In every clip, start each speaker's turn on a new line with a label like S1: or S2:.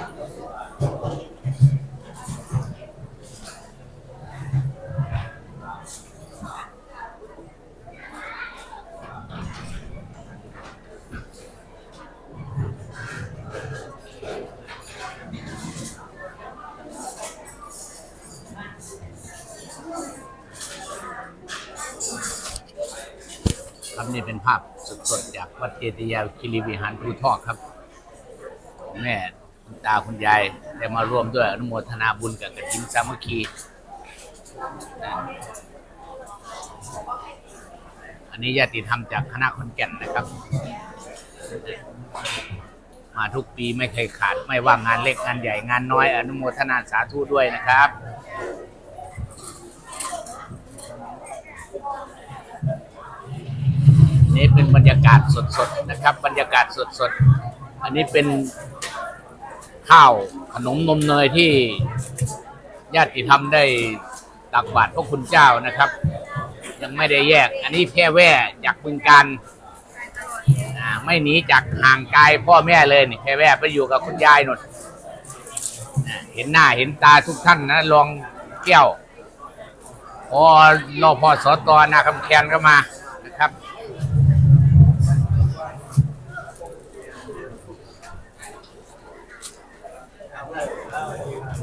S1: ครับนี่เป็นภาพสดๆจากวัดเจดียาคิริวิหารภูทอกครับ แม่ คุณตาคุณยายได้มาร่วมด้วยอนุโมทนาบุญกับกฐินสามัคคีนะอันนี้ญาติธรรมจากคณะขอนแก่นนะครับ มาทุกปีไม่เคยขาด ไม่ว่างานเล็กงานใหญ่งานน้อย อนุโมทนาสาธุด้วยนะครับนี่เป็นบรรยากาศสดๆนะครับ บรรยากาศสดๆ อันนี้เป็น ข้าวขนมนมเนยที่ญาติธรรมได้ตักบาตรพระคุณเจ้านะครับ ยังไม่ได้แยก อันนี้แพร่แว่จากบึงการไม่หนีจากห่างไกลพ่อแม่เลยนี่แพร่แว่ไปอยู่กับคุณยายหนดเห็นหน้าเห็นตาทุกท่านนะลองแก้วพอรอพอสอตอนาคำแคนก็มานะครั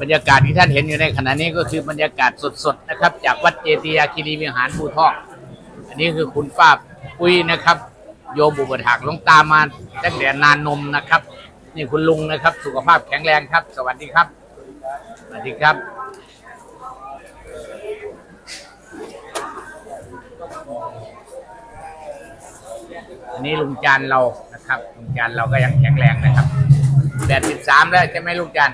S1: บรรยากาศที่ท่านเห็นอยู่ในขณะนี้ก็คือบรรยากาศสดๆนะครับ จากวัดเจติยาคิรีวิหารภูทอกอันนี้คือคุณป้าปุ้ยนะครับ โยมบุบถักลงตามาตั้งแต่นานนมนะครับ นี่คุณลุงนะครับ สุขภาพแข็งแรงครับ สวัสดีครับ สวัสดีครับ อันนี้ลุงจันเรานะครับลุงจันเราก็ยังแข็งแรงนะครับแปดสิบสามแล้วใช่ไหมลุงจัน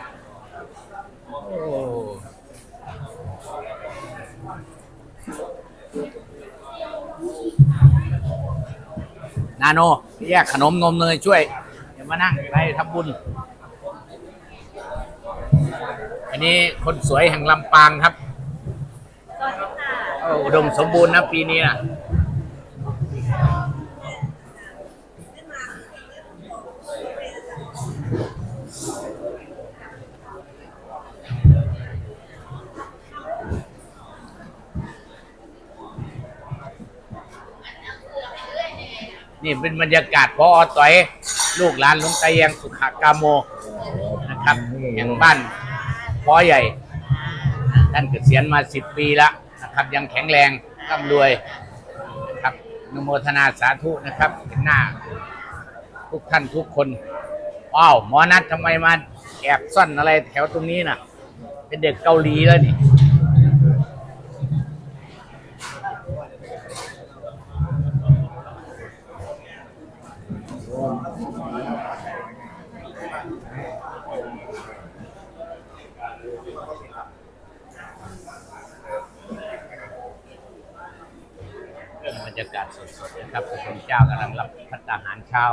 S1: นาโนแยกขนมนมเนยช่วย เดี๋ยวมานั่งไปทำบุญ อันนี้คนสวยแห่งลำปางครับโอ้อุดมสมบูรณ์นะปีนี้นะ นี่เป็นบรรยากาศพออต่อยลูกหลานหลวงตาเยงสุขากาโมนะครับอย่างบ้านพอใหญ่ ท่านเกษียณมาสิบปีล้วนะครับยังแข็งแรงร่ำรวยนะครับนโมทนาสาธุนะครับเป็นหน้า ทุกท่านทุกคนอ้าวหมอนัดทำไมมาแอบซ่อนอะไรแถวตรงนี้น่ะ เป็นเด็กเกาหลีแล้วนี่ รรยากาศสดๆนะครับพระคุณเจ้ากำลังรับพัตตาหารเช้า